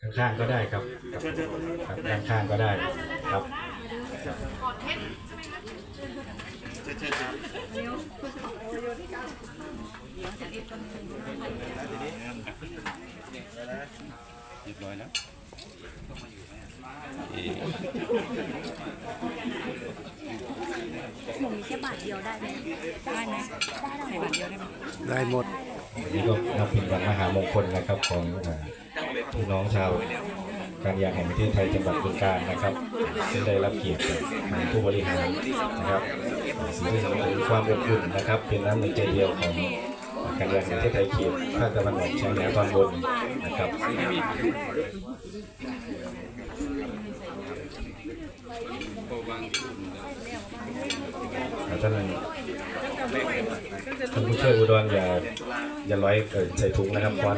ข้างๆก็ได้ครับครับด้านข้างก็ได้ครับเรียบร้อยแล้วหนูมีแค่บาทเดียวได้ไหมได้ไหมได้บาทเดียวได้ไหมได้หมดวันนี้ก็นับเป็นวันมหามงคลนะครับของอ่า พี่น้องชาวการยางแห่งประเทศไทยจังหวัดบึงกาฬนะครับซึ่งได้รับเกียรติจากผู้บริหารนะครับสิ่งที่สำคัญคือความอบอุ่นนะครับ เป็นน้ำหนึ่งใจเดียวของการยางแห่งประเทศไทยเขตภาคตะวันออกเฉียงเหนือตอนบนนะครับท่านท่านผู้ช่วยอุดรอย่าอย่าร้อยใส่ถุงนะครับควัน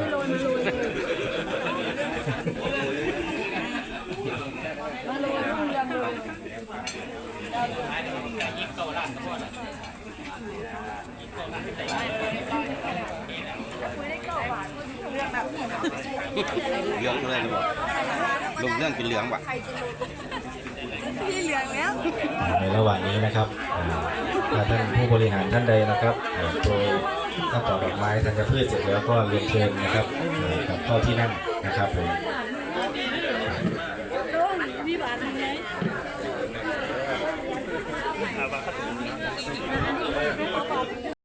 เหลืองเลยหรือเปล่าลงเรื่องเป็นเหลืองว่ะในระหว่างนี้นะครับอ่าถ้าท่านผู้บริหารท่านใดนะครับเอ่อโดยถ้าต่อดอกไม้ทันจะพืชเสร็จแล้วก็เรียนเชิญนะครับกับเข้าที่นั่งนะครับผม